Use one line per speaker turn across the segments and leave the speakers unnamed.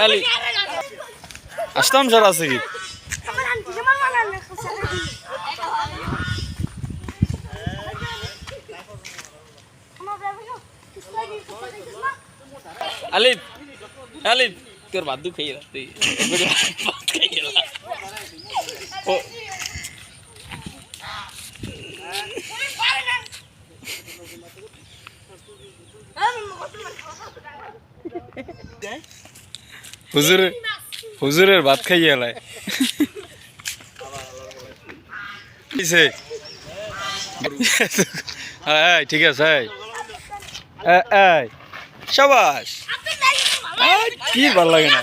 আলি আসতাম স্যার আছে কি? আলিফ আলিফ তোর বাদ খেয়ে যা তুই একবারে ভাত খেয়ে যা ও হুজুরের ভাত খাইয়ে এলাই। কিসে? এই ঠিক আছে এই সাবাস। কি ভালো লাগে না।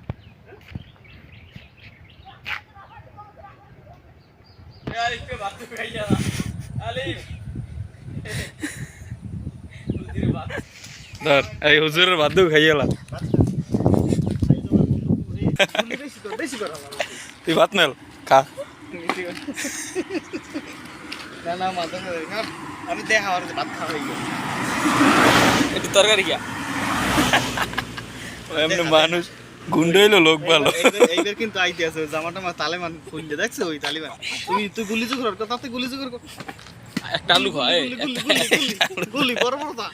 ধর এই হুজুরের খাইয়ে এলা তুই ভাত মেল খা।
আমি দেখা ভাত খাওয়া
তরকারি খা এমনি মানুষ। গুন্ড হইল লোক ভালো।
এইবার কিন্তু আইতে আছে জামাটা মা তালেমান খুললে দেখছ ওই তালিবান? তুমি তুই গুলি চুকর কর তাতে গুলি চুকর কর।
একটা আলু খায়।
গুলি গুলি গুলি গুলি বড় বড় তা।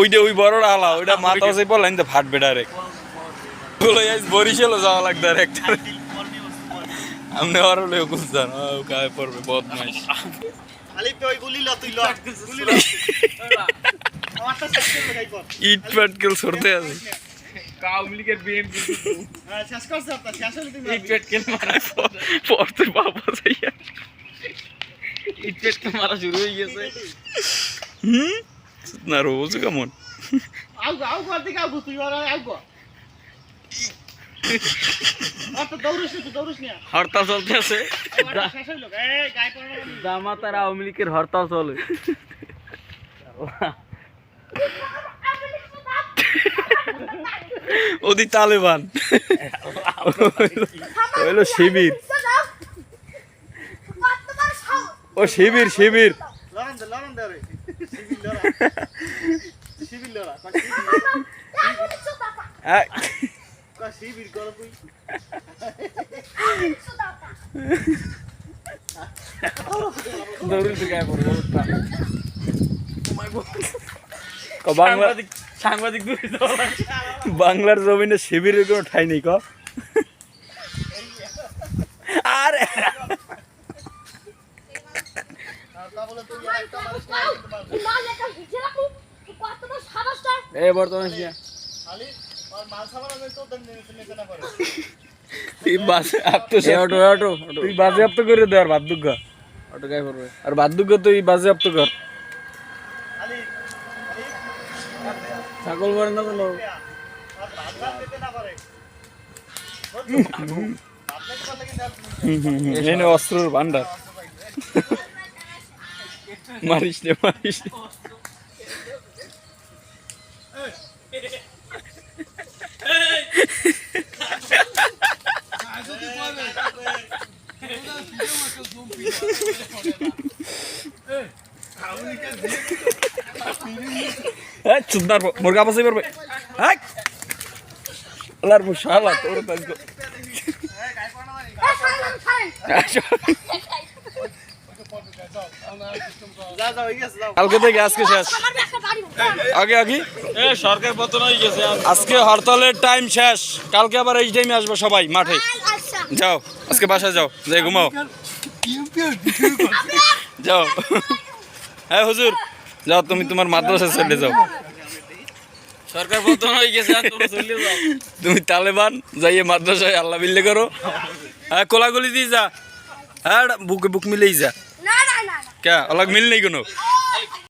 ওইটা ওই বড়টা আলা ওইটা মাথা আছে বললেন তো ফাটবে ডাইরেক্টগুলো আজ বরিশালও যাওয়া লাগবে ডাইরেক্ট আমনে আর হলে বুঝতাম ও গায়ে পড়বে বদমাইশ।
আলি ওই গুলি ল তুই ল গুলি ল। আমারটা
ইট পাটকেল সরতে আছে।
আওয়ামী লীগের বিএনপি
হ্যাঁ শেষ করছ আপনার শেষ হলে তুমি
ইট পেটকেল মারা
পড়তে বাবা যাইয়া
ইট পেটকেল মারা শুরু হয়ে গেছে।
হুম? না রোজ কেমন?
আউ আউ কর দিকে আউ তুই আর আউ কর আর তো দৌড়িস না তুই দৌড়িস না।
হরতাল চলতে আছে।
এবারটা শেষ হইল এই গায়ে পড়া
জামাত আর আওয়ামী লীগের হরতাল চলে।
ওদি তালেবান। হইল শিবির। ও শিবির শিবির।
লড়ান দে লড়ান দে রে সিভিল লড়া সিভিল লড়া কা সিভিল কর তুই
দৌড়িতে গায়ে পড়ব
বাংলা
সাংবাদিক।
বাংলার জমিনে শিবিরের কোনো ঠাই নেই ক? আরে
তুই একটা মানুষ
এ বর্তমান
খালি আর মাল সামান আমি তো দেন নিতে না পারে
তুই বাসে আপ
এ অটো এ অটো অটো
তুই বাজে আপ তো করে দে আর বাদ্যুজ্ঞ
অটো গায়ে পড়বে
আর বাদ্যুজ্ঞ তুই বাজে আপ তো কর
খালি
ছাগল মারে না তো
আর ভাত দিতে না পারে আপনাকে কথা কিন্তু
এনে অস্ত্রর ভান্ডার মারিস নে মারিস নে। এই মুরগা পারবে মুশালা তোর তাজ
যা যা গেছে যাও
কালকে থেকে আজকে শেষ। আগে আগে।
সরকার পতন হয়ে গেছে
আজকে হরতালের টাইম শেষ। কালকে আবার এই টাইমে আসব সবাই মাঠে। যাও আজকে বাসায় যাও। যাই ঘুমাও। যাও। হ্যাঁ হুজুর। যাও তুমি তোমার মাদ্রাসা চলে যাও।
সরকার পতন হয়ে গেছে আর তোমরা চলে যাও।
তুমি তালেবান যাইয়ে মাদ্রাসায় আল্লাহ বিল্লে করো। হ্যাঁ কোলাগুলি দিয়ে যা। হ্যাঁ বুকে বুক মিলেই যা।
না না না না।
কে? অলগ মিল নেই কোনো?